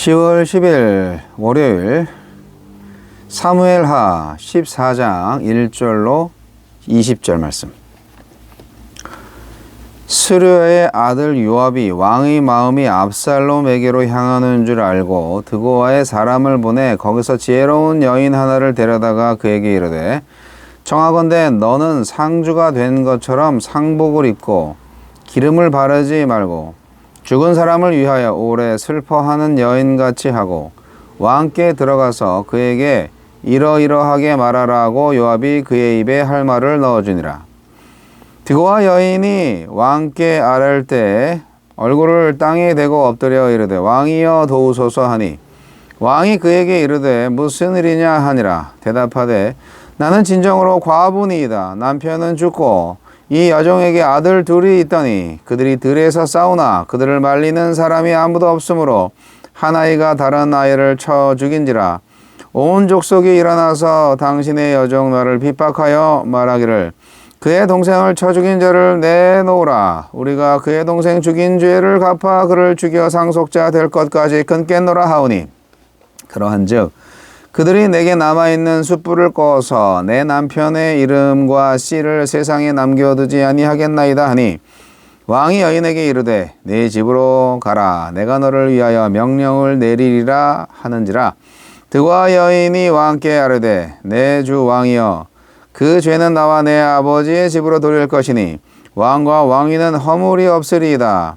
10월 10일 월요일 사무엘하 14장 1절로 20절 말씀. 스르의 아들 요압이 왕의 마음이 압살롬에게로 향하는 줄 알고 드고아의 사람을 보내 거기서 지혜로운 여인 하나를 데려다가 그에게 이르되 청하건대 너는 상주가 된 것처럼 상복을 입고 기름을 바르지 말고 죽은 사람을 위하여 오래 슬퍼하는 여인같이 하고 왕께 들어가서 그에게 이러이러하게 말하라고 요압이 그의 입에 할 말을 넣어주니라. 드고와 여인이 왕께 아랠 때 얼굴을 땅에 대고 엎드려 이르되 왕이여 도우소서 하니 왕이 그에게 이르되 무슨 일이냐 하니라 대답하되 나는 진정으로 과부니이다 남편은 죽고 이 여종에게 아들 둘이 있더니 그들이 들에서 싸우나 그들을 말리는 사람이 아무도 없으므로 한 아이가 다른 아이를 쳐 죽인지라 온 족속이 일어나서 당신의 여종 나를 핍박하여 말하기를 그의 동생을 쳐 죽인 자를 내놓으라. 우리가 그의 동생 죽인 죄를 갚아 그를 죽여 상속자 될 것까지 끊겠노라 하오니. 그러한즉 그들이 내게 남아있는 숯불을 꺼서 내 남편의 이름과 씨를 세상에 남겨두지 아니하겠나이다 하니 왕이 여인에게 이르되 네 집으로 가라. 내가 너를 위하여 명령을 내리리라 하는지라. 드와 여인이 왕께 아르되 내 주 왕이여 그 죄는 나와 내 아버지의 집으로 돌릴 것이니 왕과 왕위는 허물이 없으리이다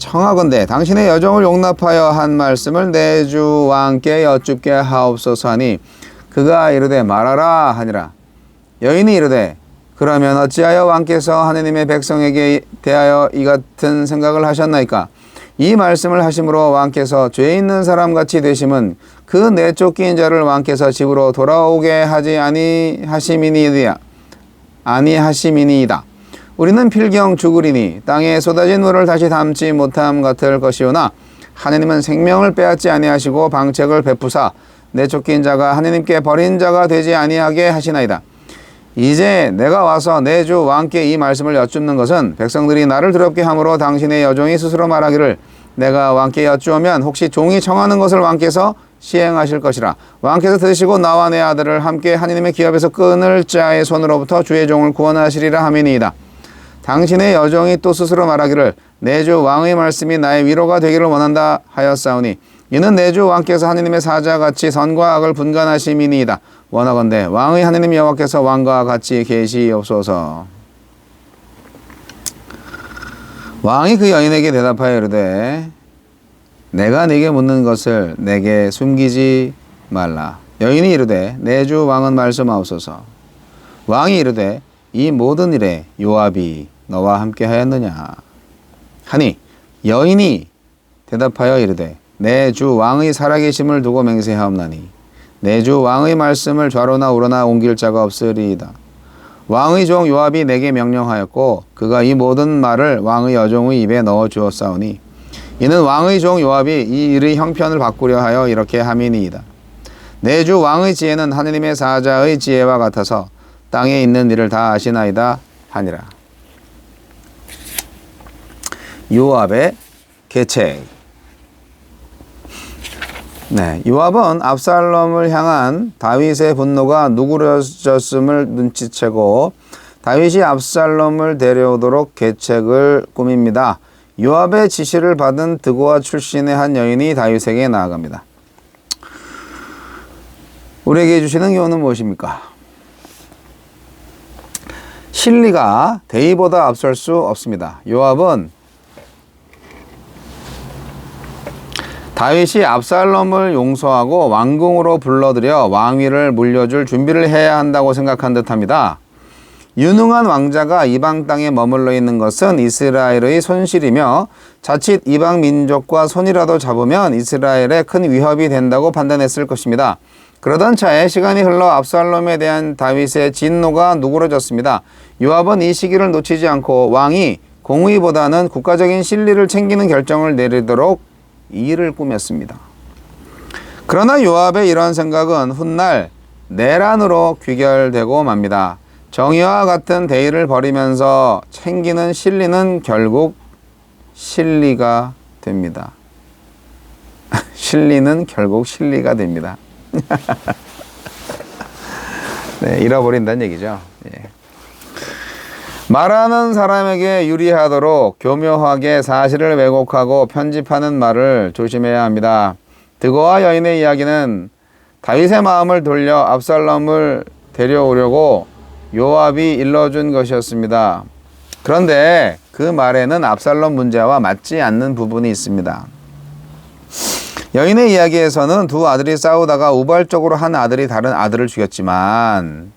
청하건대 당신의 여종을 용납하여 한 말씀을 내주 왕께 여쭙게 하옵소서 하니 그가 이르되 말하라 하니라. 여인이 이르되 그러면 어찌하여 왕께서 하느님의 백성에게 대하여 이 같은 생각을 하셨나이까? 이 말씀을 하심으로 왕께서 죄 있는 사람 같이 되심은 그 내쫓긴 자를 왕께서 집으로 돌아오게 하지 아니하심이니이다. 아니하심이니이다 우리는 필경 죽으리니 땅에 쏟아진 물을 다시 담지 못함 같을 것이오나 하느님은 생명을 빼앗지 아니하시고 방책을 베푸사 내쫓긴 자가 하느님께 버린 자가 되지 아니하게 하시나이다. 이제 내가 와서 내 주 왕께 이 말씀을 여쭙는 것은 백성들이 나를 두렵게 함으로 당신의 여종이 스스로 말하기를 내가 왕께 여쭈오면 혹시 종이 청하는 것을 왕께서 시행하실 것이라 왕께서 드시고 나와 내 아들을 함께 하느님의 기업에서 끊을 자의 손으로부터 주의 종을 구원하시리라 하미니이다. 당신의 여종이 또 스스로 말하기를 내 주 왕의 말씀이 나의 위로가 되기를 원한다 하였사오니 이는 내 주 왕께서 하느님의 사자같이 선과 악을 분간하심이니이다. 원하건대 왕의 하느님 여호와께서 왕과 같이 계시옵소서. 왕이 그 여인에게 대답하여 이르되 내가 네게 묻는 것을 내게 숨기지 말라. 여인이 이르되 내 주 왕은 말씀하옵소서. 왕이 이르되 이 모든 일에 요압이 너와 함께 하였느냐? 하니 여인이 대답하여 이르되 내 주 왕의 살아계심을 두고 맹세하옵나니 내 주 왕의 말씀을 좌로나 우로나 옮길 자가 없으리이다. 왕의 종 요압이 내게 명령하였고 그가 이 모든 말을 왕의 여종의 입에 넣어 주었사오니 이는 왕의 종 요압이 이 일의 형편을 바꾸려 하여 이렇게 함이니이다. 내 주 왕의 지혜는 하느님의 사자의 지혜와 같아서 땅에 있는 일을 다 아시나이다 하니라. 요압의 계책. 네, 요압은 압살롬을 향한 다윗의 분노가 누그러졌음을 눈치채고 다윗이 압살롬을 데려오도록 계책을 꾸밉니다. 요압의 지시를 받은 드고아 출신의 한 여인이 다윗에게 나아갑니다. 우리에게 주시는 교훈은 무엇입니까? 실리가 대의보다 앞설 수 없습니다. 요압은 다윗이 압살롬을 용서하고 왕궁으로 불러들여 왕위를 물려줄 준비를 해야 한다고 생각한 듯합니다. 유능한 왕자가 이방 땅에 머물러 있는 것은 이스라엘의 손실이며 자칫 이방 민족과 손이라도 잡으면 이스라엘에 큰 위협이 된다고 판단했을 것입니다. 그러던 차에 시간이 흘러 압살롬에 대한 다윗의 진노가 누그러졌습니다. 요압은 이 시기를 놓치지 않고 왕이 공의보다는 국가적인 실리를 챙기는 결정을 내리도록 일을 꾸몄습니다. 그러나 요압의 이런 생각은 훗날 내란으로 귀결되고 맙니다. 정의와 같은 대의를 버리면서 챙기는 실리는 결국 실리가 됩니다. 실리는 결국 실리가 됩니다. 네, 잃어버린다는 얘기죠. 예. 말하는 사람에게 유리하도록 교묘하게 사실을 왜곡하고 편집하는 말을 조심해야 합니다. 드고와 여인의 이야기는 다윗의 마음을 돌려 압살롬을 데려오려고 요압이 일러준 것이었습니다. 그런데 그 말에는 압살롬 문제와 맞지 않는 부분이 있습니다. 여인의 이야기에서는 두 아들이 싸우다가 우발적으로 한 아들이 다른 아들을 죽였지만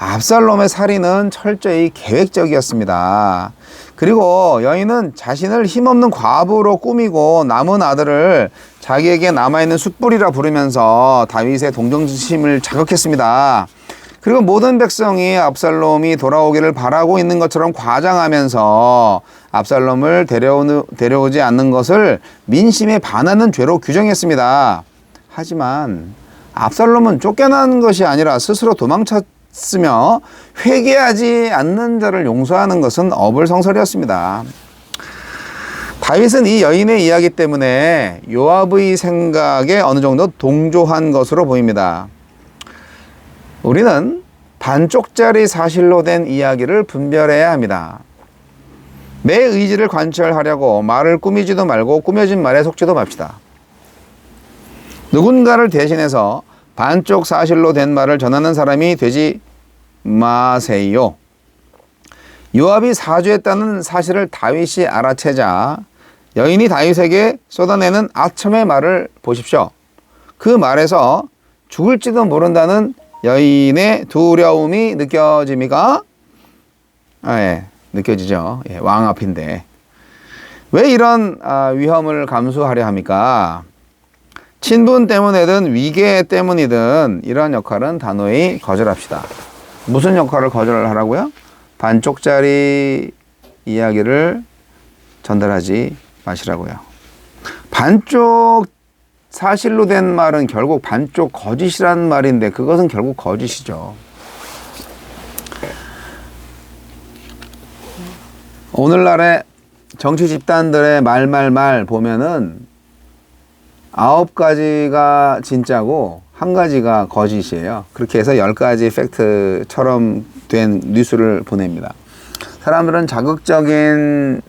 압살롬의 살인은 철저히 계획적이었습니다. 그리고 여인은 자신을 힘없는 과부로 꾸미고 남은 아들을 자기에게 남아있는 숯불이라 부르면서 다윗의 동정심을 자극했습니다. 그리고 모든 백성이 압살롬이 돌아오기를 바라고 있는 것처럼 과장하면서 압살롬을 데려오는, 데려오지 않는 것을 민심에 반하는 죄로 규정했습니다. 하지만 압살롬은 쫓겨난 것이 아니라 스스로 도망쳤 으며 회개하지 않는 자를 용서하는 것은 어불성설이었습니다. 다윗은 이 여인의 이야기 때문에 요압의 생각에 어느 정도 동조한 것으로 보입니다. 우리는 반쪽짜리 사실로 된 이야기를 분별해야 합니다. 내 의지를 관철하려고 말을 꾸미지도 말고 꾸며진 말에 속지도 맙시다. 누군가를 대신해서 반쪽 사실로 된 말을 전하는 사람이 되지 마세요. 요압이 사주했다는 사실을 다윗이 알아채자 여인이 다윗에게 쏟아내는 아첨의 말을 보십시오. 그 말에서 죽을지도 모른다는 여인의 두려움이 느껴집니까? 아, 예, 느껴지죠. 예, 왕 앞인데. 왜 이런 아, 위험을 감수하려 합니까? 친분 때문이든 위계 때문이든 이런 역할은 단호히 거절합시다. 무슨 역할을 거절하라고요? 반쪽짜리 이야기를 전달하지 마시라고요. 반쪽 사실로 된 말은 결국 반쪽 거짓이라는 말인데 그것은 결국 거짓이죠. 오늘날의 정치 집단들의 말말말 보면은 아홉 가지가 진짜고 한 가지가 거짓이에요. 그렇게 해서 열 가지 팩트처럼 된 뉴스를 보냅니다. 사람들은 자극적인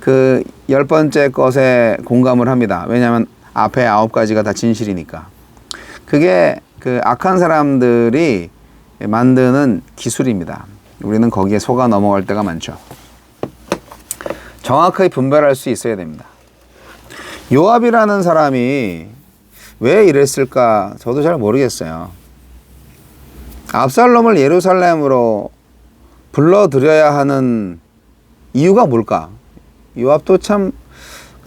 그 열 번째 것에 공감을 합니다. 왜냐하면 앞에 아홉 가지가 다 진실이니까. 그게 그 악한 사람들이 만드는 기술입니다. 우리는 거기에 속아 넘어갈 때가 많죠. 정확하게 분별할 수 있어야 됩니다. 요압이라는 사람이 왜 이랬을까 저도 잘 모르겠어요. 압살롬을 예루살렘으로 불러들여야 하는 이유가 뭘까? 요압도 참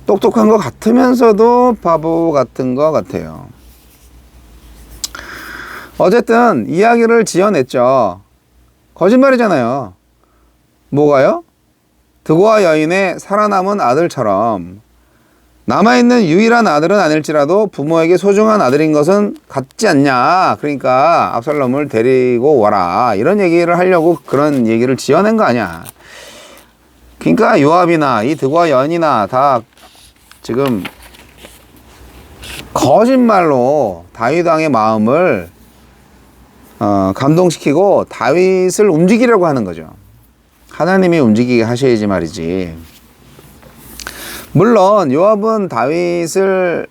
똑똑한 것 같으면서도 바보 같은 것 같아요. 어쨌든 이야기를 지어냈죠. 거짓말이잖아요. 뭐가요? 드고와 여인의 살아남은 아들처럼 남아있는 유일한 아들은 아닐지라도 부모에게 소중한 아들인 것은 같지 않냐. 그러니까 압살롬을 데리고 와라. 이런 얘기를 하려고 그런 얘기를 지어낸 거 아니야. 그러니까 요압이나 이 여인이나 다 지금 거짓말로 다윗 왕의 마음을 어, 감동시키고 다윗을 움직이려고 하는 거죠. 하나님이 움직이게 하셔야지 말이지. 물론 요압은 다윗을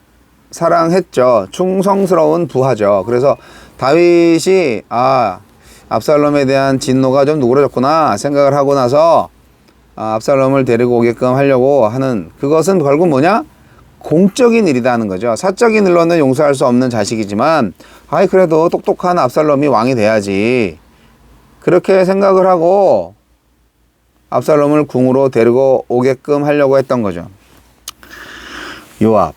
사랑했죠. 충성스러운 부하죠. 그래서 다윗이 아 압살롬에 대한 진노가 좀 누그러졌구나 생각을 하고 나서 아, 압살롬을 데리고 오게끔 하려고 하는 그것은 결국 뭐냐? 공적인 일이라는 거죠. 사적인 일로는 용서할 수 없는 자식이지만, 아이, 그래도 똑똑한 압살롬이 왕이 돼야지. 그렇게 생각을 하고 압살롬을 궁으로 데리고 오게끔 하려고 했던 거죠. 요압.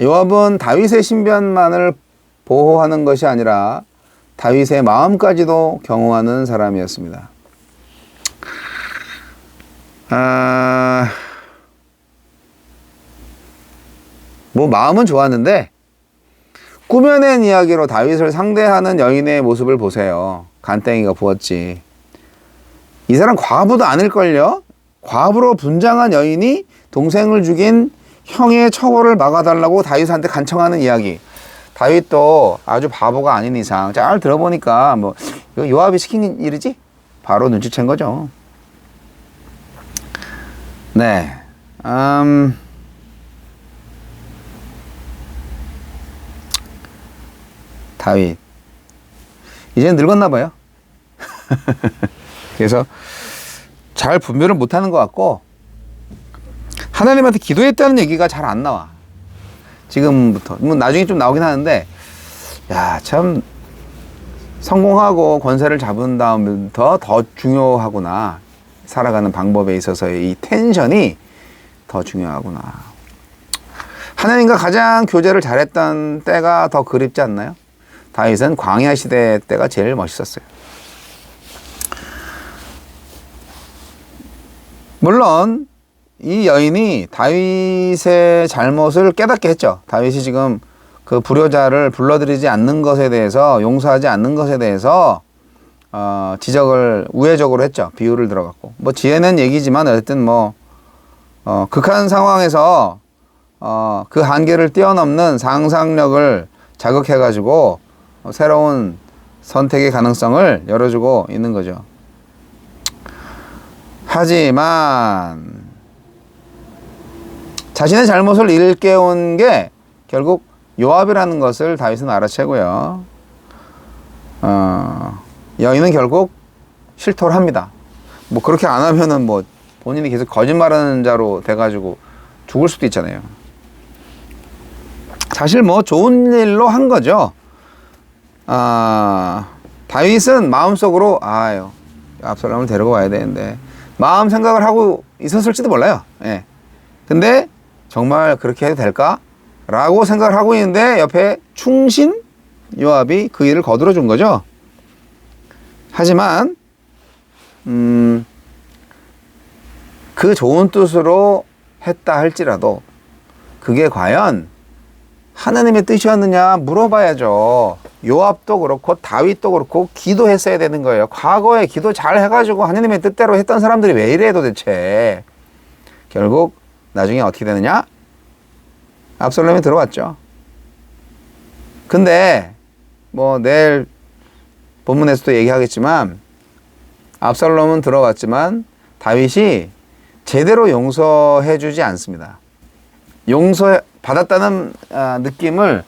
요압은 다윗의 신변만을 보호하는 것이 아니라 다윗의 마음까지도 경호하는 사람이었습니다. 아, 뭐 마음은 좋았는데 꾸며낸 이야기로 다윗을 상대하는 여인의 모습을 보세요. 간땡이가 부었지. 이 사람 과부도 아닐걸요? 과부로 분장한 여인이 동생을 죽인 형의 처벌을 막아달라고 다윗한테 간청하는 이야기. 다윗도 아주 바보가 아닌 이상 잘 들어보니까 뭐 요압이 시킨 일이지? 바로 눈치챈 거죠. 네. 음. 다윗. 이제 늙었나 봐요. 그래서 잘 분별을 못하는 것 같고 하나님한테 기도했다는 얘기가 잘 안 나와. 지금부터. 뭐 나중에 좀 나오긴 하는데 야, 참 성공하고 권세를 잡은 다음부터 더 중요하구나. 살아가는 방법에 있어서의 이 텐션이 더 중요하구나. 하나님과 가장 교제를 잘했던 때가 더 그립지 않나요? 다윗은 광야 시대 때가 제일 멋있었어요. 물론 이 여인이 다윗의 잘못을 깨닫게 했죠. 다윗이 지금 그 불효자를 불러들이지 않는 것에 대해서 용서하지 않는 것에 대해서 어, 지적을 우회적으로 했죠. 비유를 들어갖고 뭐 지혜는 얘기지만 어쨌든 뭐 어, 극한 상황에서 어, 그 한계를 뛰어넘는 상상력을 자극해가지고 어, 새로운 선택의 가능성을 열어주고 있는 거죠. 하지만 자신의 잘못을 일깨운 게 결국 요압이라는 것을 다윗은 알아채고요. 어, 여인은 결국 실토를 합니다. 뭐 그렇게 안 하면은 뭐 본인이 계속 거짓말하는 자로 돼가지고 죽을 수도 있잖아요. 사실 뭐 좋은 일로 한 거죠. 아, 다윗은 마음속으로 아유 압살롬을 데리고 와야 되는데 마음 생각을 하고 있었을지도 몰라요. 예. 근데 정말 그렇게 해도 될까? 라고 생각을 하고 있는데 옆에 충신 요압이 그 일을 거들어 준 거죠. 하지만 음, 그 좋은 뜻으로 했다 할지라도 그게 과연 하나님의 뜻이었느냐 물어봐야죠. 요압도 그렇고 다윗도 그렇고 기도했어야 되는 거예요. 과거에 기도 잘 해가지고 하나님의 뜻대로 했던 사람들이 왜 이래 도대체. 결국 나중에 어떻게 되느냐? 압살롬이 들어왔죠. 근데 뭐 내일 본문에서도 얘기하겠지만 압살롬은 들어왔지만 다윗이 제대로 용서해 주지 않습니다. 용서 받았다는 아, 느낌을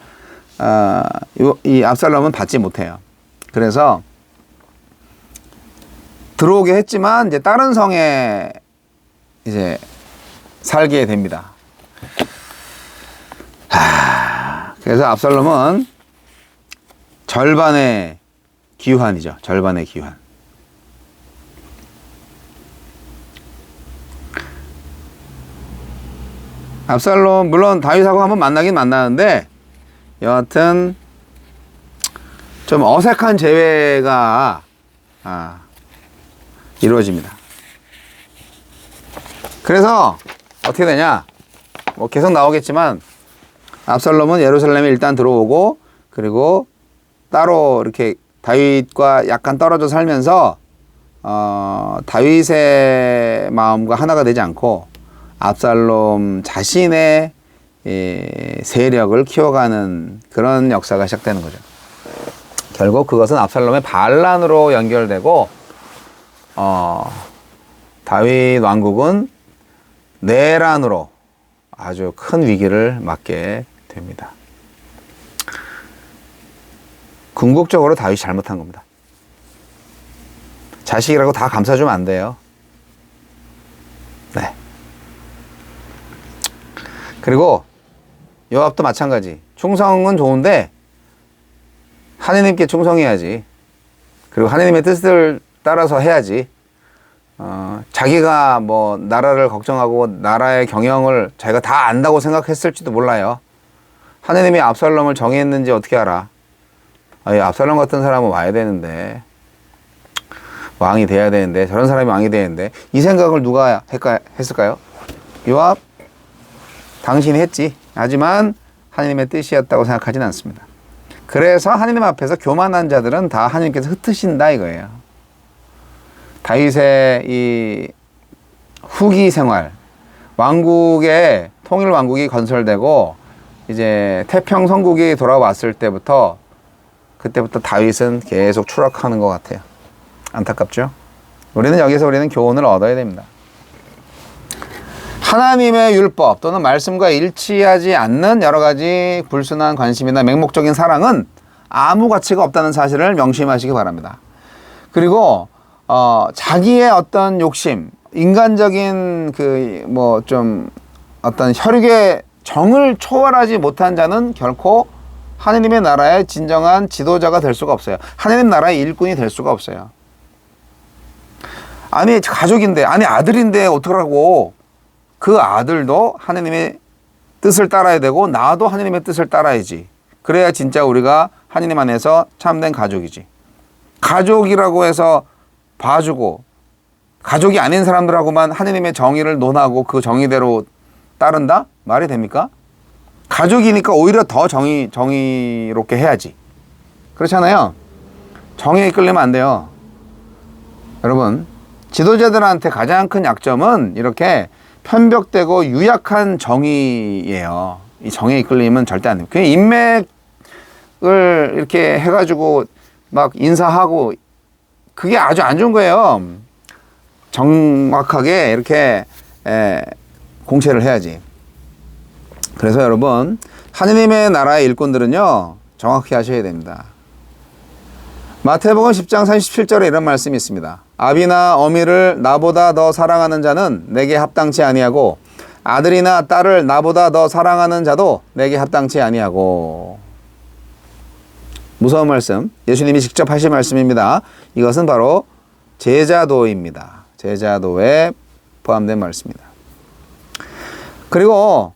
아, 이 압살롬은 받지 못해요. 그래서 들어오게 했지만 이제 다른 성에 이제 살게 됩니다. 하, 그래서 압살롬은 절반의 기환이죠. 절반의 기환. 압살롬 물론 다윗하고 한번 만나긴 만나는데 여하튼 좀 어색한 재회가 아, 이루어집니다. 그래서 어떻게 되냐? 뭐 계속 나오겠지만 압살롬은 예루살렘에 일단 들어오고 그리고 따로 이렇게 다윗과 약간 떨어져 살면서 어, 다윗의 마음과 하나가 되지 않고 압살롬 자신의 예, 세력을 키워가는 그런 역사가 시작되는 거죠. 결국 그것은 압살롬의 반란으로 연결되고 어, 다윗 왕국은 내란으로 아주 큰 위기를 맞게 됩니다. 궁극적으로 다윗이 잘못한 겁니다. 자식이라고 다 감싸주면 안 돼요. 네. 그리고 요압도 마찬가지. 충성은 좋은데 하느님께 충성해야지. 그리고 하느님의 뜻을 따라서 해야지. 어, 자기가 뭐 나라를 걱정하고 나라의 경영을 자기가 다 안다고 생각했을지도 몰라요. 하느님이 압살롬을 정했는지 어떻게 알아? 아, 이 압살롬 같은 사람은 와야 되는데 왕이 돼야 되는데 저런 사람이 왕이 되는데 이 생각을 누가 했까, 했을까요? 요압 당신이 했지. 하지만 하느님의 뜻이었다고 생각하진 않습니다. 그래서 하느님 앞에서 교만한 자들은 다 하느님께서 흩으신다 이거예요. 다윗의 이 후기 생활, 왕국의 통일 왕국이 건설되고 이제 태평 성국이 돌아왔을 때부터 그때부터 다윗은 계속 추락하는 것 같아요. 안타깝죠? 우리는 여기서 우리는 교훈을 얻어야 됩니다. 하나님의 율법 또는 말씀과 일치하지 않는 여러 가지 불순한 관심이나 맹목적인 사랑은 아무 가치가 없다는 사실을 명심하시기 바랍니다. 그리고 어, 자기의 어떤 욕심, 인간적인 그 뭐 좀 어떤 혈육의 정을 초월하지 못한 자는 결코 하느님의 나라의 진정한 지도자가 될 수가 없어요. 하느님 나라의 일꾼이 될 수가 없어요. 아니 가족인데, 아니 아들인데 어떡하라고? 그 아들도 하느님의 뜻을 따라야 되고 나도 하느님의 뜻을 따라야지. 그래야 진짜 우리가 하느님 안에서 참된 가족이지. 가족이라고 해서 봐주고 가족이 아닌 사람들하고만 하느님의 정의를 논하고 그 정의대로 따른다? 말이 됩니까? 가족이니까 오히려 더 정의, 정의롭게 해야지. 그렇잖아요. 정의에 끌리면 안 돼요. 여러분, 지도자들한테 가장 큰 약점은 이렇게 편벽되고 유약한 정의예요. 이 정의에 이끌리면 절대 안 돼요. 그 인맥을 이렇게 해가지고 막 인사하고 그게 아주 안 좋은 거예요. 정확하게 이렇게 에, 공채를 해야지. 그래서 여러분 하느님의 나라의 일꾼들은요 정확히 하셔야 됩니다. 마태복음 10장 37절에 이런 말씀이 있습니다. 아비나 어미를 나보다 더 사랑하는 자는 내게 합당치 아니하고 아들이나 딸을 나보다 더 사랑하는 자도 내게 합당치 아니하고 무서운 말씀 예수님이 직접 하신 말씀입니다. 이것은 바로 제자도입니다. 제자도에 포함된 말씀입니다. 그리고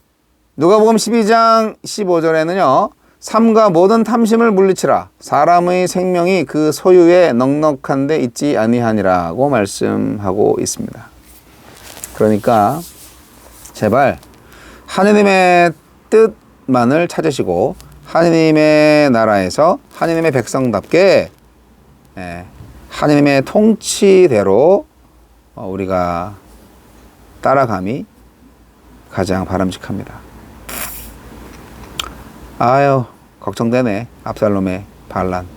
누가복음 12장 15절에는요. 삼가 모든 탐심을 물리치라 사람의 생명이 그 소유에 넉넉한 데 있지 아니하니라고 말씀하고 있습니다. 그러니까 제발 하느님의 뜻만을 찾으시고 하느님의 나라에서 하느님의 백성답게 예, 하느님의 통치대로 어, 우리가 따라감이 가장 바람직합니다. 아유, 걱정되네. 압살롬의 반란.